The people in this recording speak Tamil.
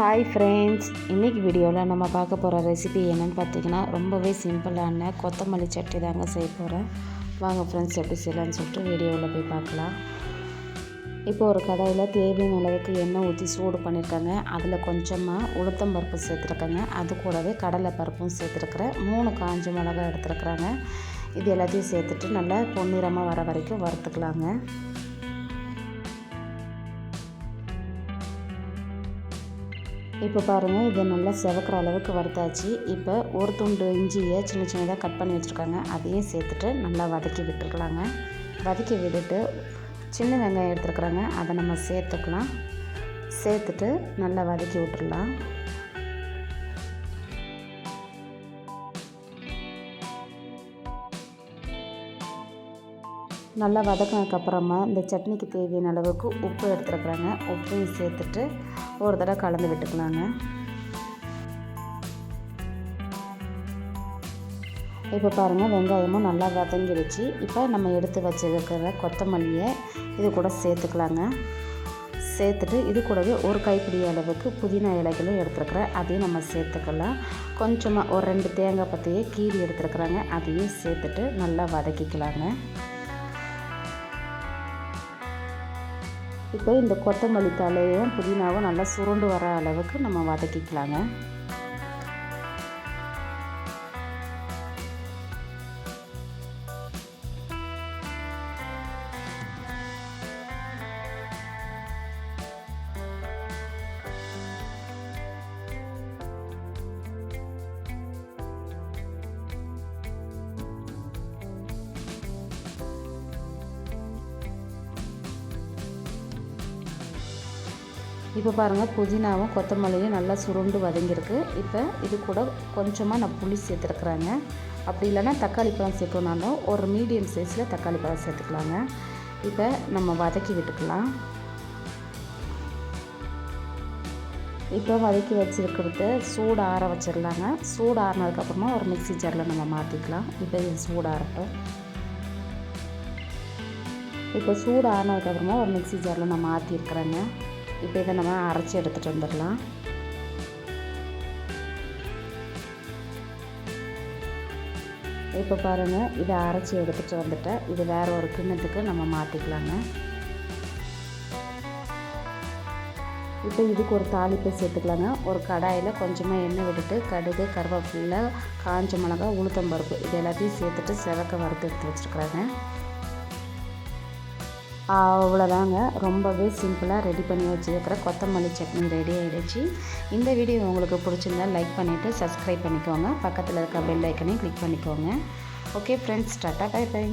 ஹாய் ஃப்ரெண்ட்ஸ் இன்றைக்கி வீடியோவில் நம்ம பார்க்க போகிற ரெசிபி என்னென்னு பார்த்தீங்கன்னா ரொம்பவே சிம்பிளான கொத்தமல்லி சட்னி தாங்க செய்ய போகிறேன் வாங்க ஃப்ரெண்ட்ஸ் எப்படி செய்யலான்னு சொல்லிட்டு வீடியோவில் போய் பார்க்கலாம். இப்போ ஒரு கடாயில் தேவையான அளவுக்கு எண்ணெய் ஊற்றி சூடு பண்ணியிருக்காங்க. அதில் கொஞ்சமாக உளுத்தம் பருப்பு சேர்த்துருக்கேங்க. அது கூடவே கடலை பருப்பும் சேர்த்துருக்குறேன். மூணு காஞ்ச மிளகாய் எடுத்துருக்குறாங்க. இது எல்லாத்தையும் சேர்த்துட்டு நல்லா பொன்னிறமாக வர வரைக்கும் வறுத்துக்கலாங்க. இப்போ பாருங்கள் இதை நல்லா செவக்கிற அளவுக்கு வறுத்தாச்சு. இப்போ ஒரு துண்டு இஞ்சியை சின்ன சின்னதாக கட் பண்ணி வச்சுருக்காங்க. அதையும் சேர்த்துட்டு நல்லா வதக்கி விட்டுருக்கலாங்க. வதக்கி விட்டுட்டு சின்ன வெங்காயம் எடுத்துருக்குறாங்க. அதை நம்ம சேர்த்துக்கலாம். சேர்த்துட்டு நல்லா வதக்கி விட்டுடலாம் நல்லா வதக்கினதுக்கப்புறமா இந்த சட்னிக்கு தேவையான அளவுக்கு உப்பு எடுத்துருக்குறாங்க. உப்பையும் சேர்த்துட்டு ஒரு தடவை கலந்து விட்டுக்கலாங்க. இப்போ பாருங்கள் வெங்காயமும் நல்லா வதங்கிடுச்சு. இப்போ நம்ம எடுத்து வச்சுருக்கிற கொத்தமல்லியை இது கூட சேர்த்துக்கலாங்க. சேர்த்துட்டு இது கூடவே ஒரு கைப்பிடி அளவுக்கு புதினா இலைகளும் எடுத்துருக்குறேன். அதையும் நம்ம சேர்த்துக்கலாம். கொஞ்சமாக ஒரு ரெண்டு தேங்காய் பற்றியே கீரி எடுத்துருக்குறாங்க. அதையும் சேர்த்துட்டு நல்லா வதக்கிக்கலாங்க. இப்போ இந்த கொத்தமல்லி தலையும் புதினாவும் நல்லா சுருண்டு வர அளவுக்கு நம்ம வதக்கிக்கலாங்க. இப்போ பாருங்கள் புதினாவும் கொத்தமல்லியும் நல்லா சுருண்டு வதங்கியிருக்கு. இப்போ இது கூட கொஞ்சமாக நான் புளி சேர்த்துருக்குறேங்க. அப்படி இல்லைன்னா தக்காளி பழம் சேர்க்கணுனாலும் ஒரு மீடியம் சைஸில் தக்காளி பழம் சேர்த்துக்கலாங்க. இப்போ நம்ம வதக்கி விட்டுக்கலாம். இப்போ வதக்கி வச்சுருக்கிறது சூடு ஆற வச்சிடலாங்க. சூடு ஆறினதுக்கப்புறமா ஒரு மிக்சி ஜாரில் நம்ம மாற்றிக்கலாம் இப்போ இது சூடாகட்டும் இப்போ சூடு ஆறினதுக்கப்புறமா ஒரு மிக்சி ஜாரில் நான் மாற்றிருக்கிறேங்க இப்போ இதை நம்ம அரைச்சி எடுத்துகிட்டு வந்துடலாம். இப்போ பாருங்கள் இதை அரைச்சி எடுத்துகிட்டு வந்துட்டேன். இது வேறு ஒரு கிண்ணத்துக்கு நம்ம மாற்றிக்கலாங்க இப்போ இதுக்கு ஒரு தாளிப்பை சேர்த்துக்கலாங்க. ஒரு கடாயில் கொஞ்சமாக எண்ணெய் விட்டுட்டு கடுகு கருவேப்பிலை காஞ்ச மிளகா உளுத்தம்பருப்பு இது எல்லாத்தையும் சேர்த்துட்டு சிவக்க வறுத்து எடுத்து வச்சுருக்குறாங்க. அவ்வளோதாங்க. ரொம்பவே சிம்பிளாக ரெடி பண்ணி வச்சுருக்கிற கொத்தமல்லி சட்னி ரெடி ஆகிடுச்சு இந்த வீடியோ உங்களுக்கு பிடிச்சிருந்தா லைக் பண்ணிவிட்டு சப்ஸ்கிரைப் பண்ணிக்கோங்க. பக்கத்தில் இருக்க பெல் ஐக்கனையும் கிளிக் பண்ணிக்கோங்க. Okay friends tata bye bye